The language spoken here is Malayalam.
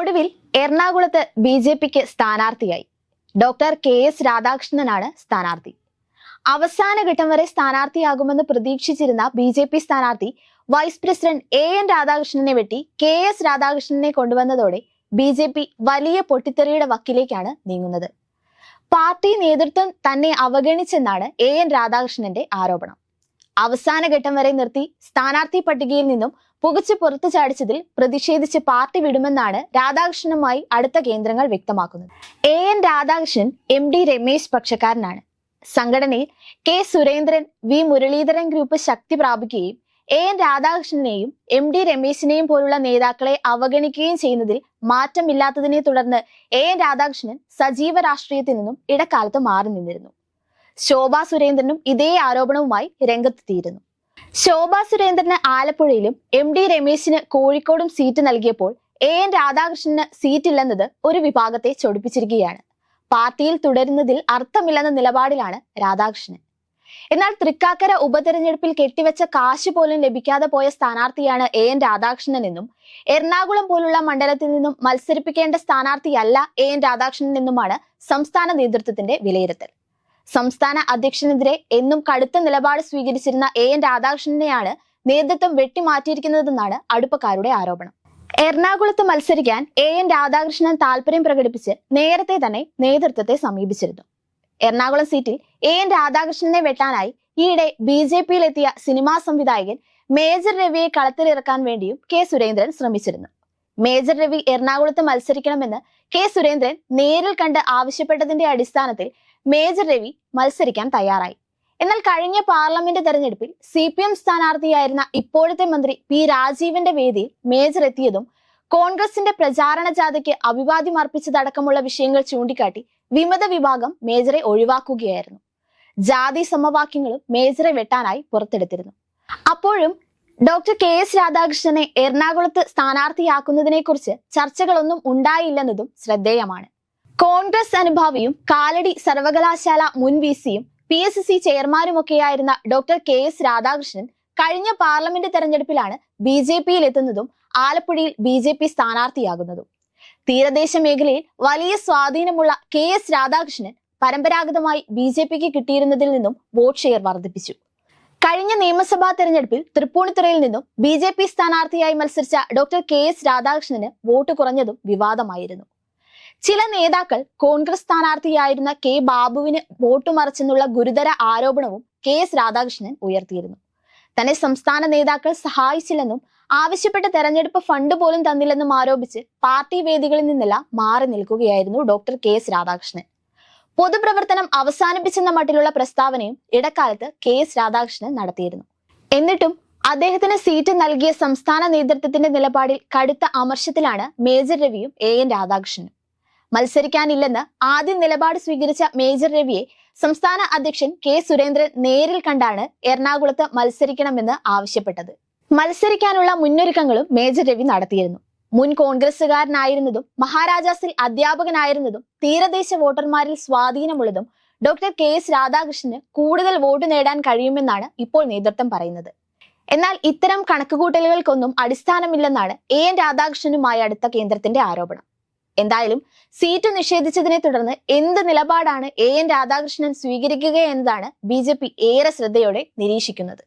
ഒടുവിൽ എറണാകുളത്ത് ബി ജെ പിക്ക് സ്ഥാനാർത്ഥിയായി. ഡോക്ടർ കെ എസ് രാധാകൃഷ്ണനാണ് സ്ഥാനാർത്ഥി. അവസാന ഘട്ടം വരെ സ്ഥാനാർത്ഥിയാകുമെന്ന് പ്രതീക്ഷിച്ചിരുന്ന ബി ജെ പി സ്ഥാനാർത്ഥി വൈസ് പ്രസിഡന്റ് എ എൻ രാധാകൃഷ്ണനെ വെട്ടി കെ എസ് രാധാകൃഷ്ണനെ കൊണ്ടുവന്നതോടെ ബി ജെ പി വലിയ പൊട്ടിത്തെറിയുടെ വക്കിലേക്കാണ് നീങ്ങുന്നത്. പാർട്ടി നേതൃത്വം തന്നെ അവഗണിച്ചെന്നാണ് എ എൻ രാധാകൃഷ്ണന്റെ ആരോപണം. അവസാന ഘട്ടം വരെ നിർത്തി സ്ഥാനാർത്ഥി പട്ടികയിൽ നിന്നും പുകച്ച് പുറത്തു ചാടിച്ചതിൽ പ്രതിഷേധിച്ച് പാർട്ടി വിടുമെന്നാണ് രാധാകൃഷ്ണനുമായി അടുത്ത കേന്ദ്രങ്ങൾ വ്യക്തമാക്കുന്നത്. A N Radhakrishnan M D Ramesh പക്ഷക്കാരനാണ്. സംഘടനയിൽ K Surendran V Muraleedharan group ശക്തി പ്രാപിക്കുകയും എ എൻ രാധാകൃഷ്ണനെയും എം ഡി രമേശിനെയും പോലുള്ള നേതാക്കളെ അവഗണിക്കുകയും ചെയ്യുന്നതിൽ മാറ്റമില്ലാത്തതിനെ തുടർന്ന് എ എൻ രാധാകൃഷ്ണൻ സജീവ രാഷ്ട്രീയത്തിൽ നിന്നും ഇടക്കാലത്ത് മാറി നിന്നിരുന്നു. ശോഭാ സുരേന്ദ്രനും ഇതേ ആരോപണവുമായി രംഗത്തെത്തിയിരുന്നു. ശോഭാ സുരേന്ദ്രന് ആലപ്പുഴയിലും എം ഡി രമേശിന് കോഴിക്കോടും സീറ്റ് നൽകിയപ്പോൾ എ എൻ രാധാകൃഷ്ണന് സീറ്റില്ലെന്നത് ഒരു വിഭാഗത്തെ ചൊടിപ്പിച്ചിരിക്കുകയാണ്. പാർട്ടിയിൽ തുടരുന്നതിൽ അർത്ഥമില്ലെന്ന നിലപാടിലാണ് രാധാകൃഷ്ണൻ. എന്നാൽ തൃക്കാക്കര ഉപതെരഞ്ഞെടുപ്പിൽ കെട്ടിവെച്ച കാശ് പോലും ലഭിക്കാതെ പോയ സ്ഥാനാർത്ഥിയാണ് എ എൻ രാധാകൃഷ്ണൻ എന്നും എറണാകുളം പോലുള്ള മണ്ഡലത്തിൽ നിന്നും മത്സരിപ്പിക്കേണ്ട സ്ഥാനാർത്ഥിയല്ല എ എൻ രാധാകൃഷ്ണൻ എന്നുമാണ് സംസ്ഥാന നേതൃത്വത്തിന്റെ വിലയിരുത്തൽ. സംസ്ഥാന അധ്യക്ഷനെതിരെ എന്നും കടുത്ത നിലപാട് സ്വീകരിച്ചിരുന്ന എ എൻ രാധാകൃഷ്ണനെയാണ് നേതൃത്വം വെട്ടിമാറ്റിയിരിക്കുന്നതെന്നാണ് അടുപ്പക്കാരുടെ ആരോപണം. എറണാകുളത്ത് മത്സരിക്കാൻ എ എൻ രാധാകൃഷ്ണൻ താല്പര്യം പ്രകടിപ്പിച്ച് നേരത്തെ തന്നെ നേതൃത്വത്തെ സമീപിച്ചിരുന്നു. എറണാകുളം സീറ്റിൽ എ എൻ രാധാകൃഷ്ണനെ വെട്ടാനായി ഈയിടെ ബി ജെ പിയിലെത്തിയ സിനിമാ സംവിധായകൻ മേജർ രവിയെ കളത്തിലിറക്കാൻ വേണ്ടിയും കെ സുരേന്ദ്രൻ ശ്രമിച്ചിരുന്നു. മേജർ രവി എറണാകുളത്ത് മത്സരിക്കണമെന്ന് കെ സുരേന്ദ്രൻ നേരിൽ കണ്ട് ആവശ്യപ്പെട്ടതിന്റെ അടിസ്ഥാനത്തിൽ മേജർ രവി മത്സരിക്കാൻ തയ്യാറായി. എന്നാൽ കഴിഞ്ഞ പാർലമെന്റ് തെരഞ്ഞെടുപ്പിൽ സി പി എം സ്ഥാനാർത്ഥിയായിരുന്ന ഇപ്പോഴത്തെ മന്ത്രി പി രാജീവിന്റെ വേദിയിൽ മേജർ എത്തിയതും കോൺഗ്രസിന്റെ പ്രചാരണ ജാഥയ്ക്ക് അഭിവാദ്യം അർപ്പിച്ചതടക്കമുള്ള വിഷയങ്ങൾ ചൂണ്ടിക്കാട്ടി വിമത വിഭാഗം മേജറെ ഒഴിവാക്കുകയായിരുന്നു. ജാതി സമവാക്യങ്ങളും മേജറെ വെട്ടാനായി പുറത്തെടുത്തിരുന്നു. അപ്പോഴും ഡോക്ടർ കെ. എസ്. രാധാകൃഷ്ണനെ എറണാകുളത്ത് സ്ഥാനാർത്ഥിയാക്കുന്നതിനെ കുറിച്ച് ചർച്ചകളൊന്നും ഉണ്ടായില്ലെന്നതും ശ്രദ്ധേയമാണ്. കോൺഗ്രസ് അനുഭാവിയും കാലടി സർവകലാശാല മുൻ വി സിയും പി എസ് സി ചെയർമാനുമൊക്കെയായിരുന്ന ഡോക്ടർ കെ എസ് രാധാകൃഷ്ണൻ കഴിഞ്ഞ പാർലമെന്റ് തെരഞ്ഞെടുപ്പിലാണ് ബി ജെ പിയിൽ എത്തുന്നതും ആലപ്പുഴയിൽ ബി ജെ പി സ്ഥാനാർത്ഥിയാകുന്നതും. തീരദേശ മേഖലയിൽ വലിയ സ്വാധീനമുള്ള കെ എസ് രാധാകൃഷ്ണൻ പരമ്പരാഗതമായി ബി ജെ പിക്ക് കിട്ടിയിരുന്നതിൽ നിന്നും വോട്ട് ഷെയർ വർദ്ധിപ്പിച്ചു. കഴിഞ്ഞ നിയമസഭാ തെരഞ്ഞെടുപ്പിൽ തൃപ്പൂണിത്തുറയിൽ നിന്നും ബി ജെ പി സ്ഥാനാർത്ഥിയായി മത്സരിച്ച ഡോക്ടർ കെ എസ് രാധാകൃഷ്ണന് വോട്ട് കുറഞ്ഞതും വിവാദമായിരുന്നു. ചില നേതാക്കൾ കോൺഗ്രസ് സ്ഥാനാർത്ഥിയായിരുന്ന കെ ബാബുവിന് വോട്ട് മറിച്ചെന്നുള്ള ഗുരുതര ആരോപണവും കെ എസ് രാധാകൃഷ്ണൻ ഉയർത്തിയിരുന്നു. തന്നെ സംസ്ഥാന നേതാക്കൾ സഹായിച്ചില്ലെന്നും ആവശ്യപ്പെട്ട തെരഞ്ഞെടുപ്പ് ഫണ്ട് പോലും തന്നില്ലെന്നും ആരോപിച്ച് പാർട്ടി വേദികളിൽ നിന്നെല്ലാം മാറി നിൽക്കുകയായിരുന്നു ഡോക്ടർ കെ എസ് രാധാകൃഷ്ണൻ. പൊതുപ്രവർത്തനം അവസാനിപ്പിച്ചെന്ന മട്ടിലുള്ള പ്രസ്താവനയും ഇടക്കാലത്ത് കെ എസ് രാധാകൃഷ്ണൻ നടത്തിയിരുന്നു. എന്നിട്ടും അദ്ദേഹത്തിന് സീറ്റ് നൽകിയ സംസ്ഥാന നേതൃത്വത്തിന്റെ നിലപാടിൽ കടുത്ത അമർഷത്തിലാണ് മേജർ രവിയും എ എൻ രാധാകൃഷ്ണനും. മത്സരിക്കാനില്ലെന്ന് ആദ്യം നിലപാട് സ്വീകരിച്ച മേജർ രവിയെ സംസ്ഥാന അധ്യക്ഷൻ കെ സുരേന്ദ്രൻ നേരിൽ കണ്ടാണ് എറണാകുളത്ത് മത്സരിക്കണമെന്ന് ആവശ്യപ്പെട്ടത്. മത്സരിക്കാനുള്ള മുന്നൊരുക്കങ്ങളും മേജർ രവി നടത്തിയിരുന്നു. മുൻ കോൺഗ്രസുകാരനായിരുന്നതും മഹാരാജാസിൽ അധ്യാപകനായിരുന്നതും തീരദേശ വോട്ടർമാരിൽ സ്വാധീനമുള്ളതും ഡോക്ടർ കെ എസ് രാധാകൃഷ്ണന് കൂടുതൽ വോട്ട് നേടാൻ കഴിയുമെന്നാണ് ഇപ്പോൾ നേതൃത്വം പറയുന്നത്. എന്നാൽ ഇത്തരം കണക്കുകൂട്ടലുകൾക്കൊന്നും അടിസ്ഥാനമില്ലെന്നാണ് എ എൻ രാധാകൃഷ്ണനുമായി അടുത്ത കേന്ദ്രത്തിന്റെ ആരോപണം. എന്തായാലും സീറ്റ് നിഷേധിച്ചതിനെ തുടർന്ന് എന്ത് നിലപാടാണ് എ എൻ രാധാകൃഷ്ണൻ സ്വീകരിക്കുക എന്നതാണ് ബി ഏറെ ശ്രദ്ധയോടെ നിരീക്ഷിക്കുന്നത്.